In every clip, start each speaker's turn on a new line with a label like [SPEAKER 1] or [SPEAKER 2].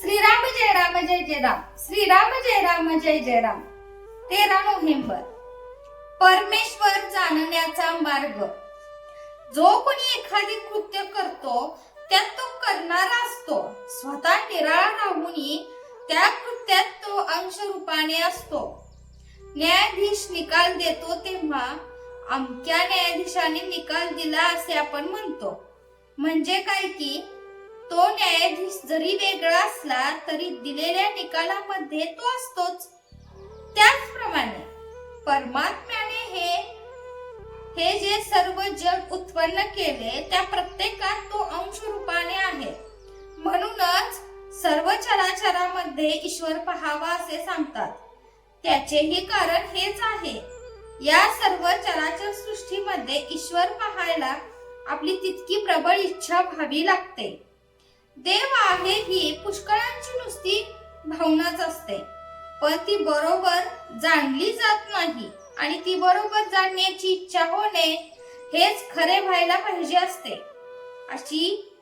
[SPEAKER 1] श्रीराम जय राम जय जय राम. श्रीराम जय राम जय जय राम. तेरा नोव्हेंबर. परमेश्वर जाणण्याचा मार्ग. जो कोणी एखादी कृत्य करतो त्यात तो करणारा असतो. स्वतः निराळा राहून त्या कृत्यात तो अंश रूपाने असतो. न्यायाधीश निकाल देतो तेव्हा अमक्या न्यायाधीशाने निकाल दिला असे आपण म्हणतो. म्हणजे काय की तो न्यायाधीश जरी वेगळा असला तरी दिलेल्या निकालामध्ये तो असतोच. त्याचप्रमाणे परमात्म्याने हे हे जे सर्व जग उत्पन्न केले त्या प्रत्येकात तो अंश रूपाने आहे. म्हणूनच सर्व चराचरामध्ये ईश्वर पहावा असे सांगतात. त्याचेही कारण हेच आहे. या सर्व चराचर सृष्टीमध्ये ईश्वर पाहायला आपली तितकी प्रबळ इच्छा व्हावी लागते. देव आहे ही पुष्कळांची नुसती भावनाच असते. पण ती बरोबर जाणली जात नाही आणि ती बरोबर जाणण्याची इच्छा होणे हेच खरे व्हायला पाहिजे असते. अशी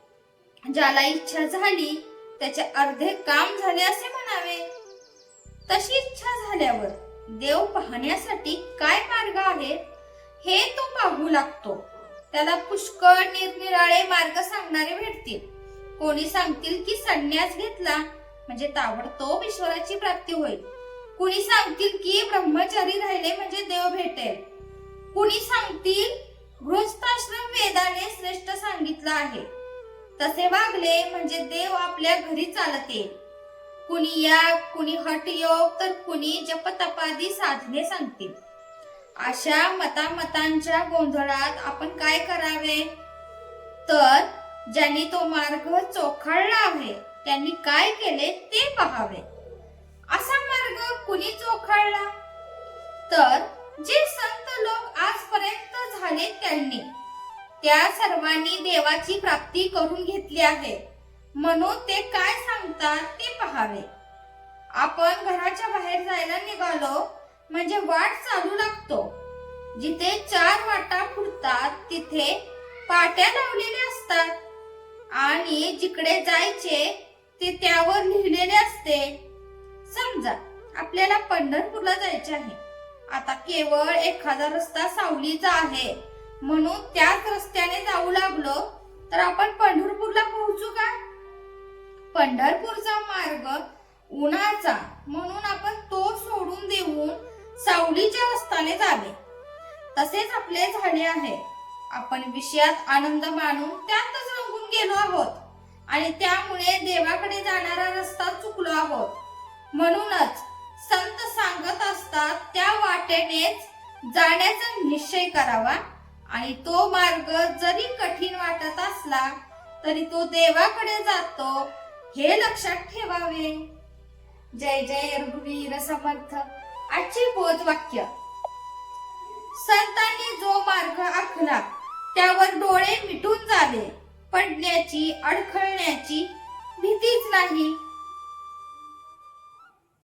[SPEAKER 1] ज्याला इच्छा झाली त्याचे अर्धे काम झाले असे म्हणावे. तशी इच्छा झाल्यावर देव पाहण्यासाठी काय मार्ग आहे हे तो पाहू लागतो. त्याला पुष्कळ निरनिराळे मार्ग सांगणारे भेटतील. कोणी सांगतील की संन्यास घेतला म्हणजे ताबडतोब ईश्वराची प्राप्ती होईल. कुणी सांगतील की ब्रह्मचारी राहिले म्हणजे देव भेटेल. कुणी सांगतील गृहस्थाश्रम वेदाने श्रेष्ठ सांगितलं आहे. तसे वागले म्हणजे देव आपल्या घरी चालत. येईल कुणी याग कुणी हट योग तर कुणी जपतपादी साधने सांगतील. अशा मतामतांच्या गोंधळात आपण काय करावे? तर ज्यांनी तो मार्ग चोखाळला आहे त्यांनी काय केले ते पहावे. असा मार्ग कुणी चोखाळला? तर जे संत लोक आजपर्यंत झाले त्यांनी. त्या सर्वांनी देवाची प्राप्ती करून घेतली आहे. म्हणून ते काय सांगतात ते पहावे. आपण घराच्या बाहेर जायला निघालो म्हणजे वाट चालू लागतो. जिथे चार वाटा फुटतात तिथे पाट्या लावलेल्या असतात आणि जिकडे जायचे ते त्यावर लिहिलेले असते. समजा आपल्याला पंढरपूरला जायचे आहे. आता केवळ एखादा रस्ता सावलीचा आहे. म्हणून त्याच रस्त्याने जाऊ लागलो तर आपण पंढरपूरला पोहोचू का? पंढरपूरचा मार्ग उन्हाचा म्हणून आपण तो सोडून देऊन सावलीच्या रस्त्याने जावे. तसेच आपले झाले आहे. आपण विषयात आनंद मानून त्यातच गेलो आहोत. आणि त्यामुळे देवाकडे जाणारा रस्ता चुकलो आहोत. म्हणूनच संत सांगत असतात त्या वाटेनेच जाण्याचा निश्चय करावा. आणि तो मार्ग जरी कठीण वाटत असला तरी तो देवाकडे जातो हे लक्षात ठेवावे. जय जय रघुवीर समर्थ. आजचे बोध वाक्य संतांनी जो मार्ग आखला त्यावर डोळे मिटून जावे. पडण्याची अडखळण्याची भीतीच नाही.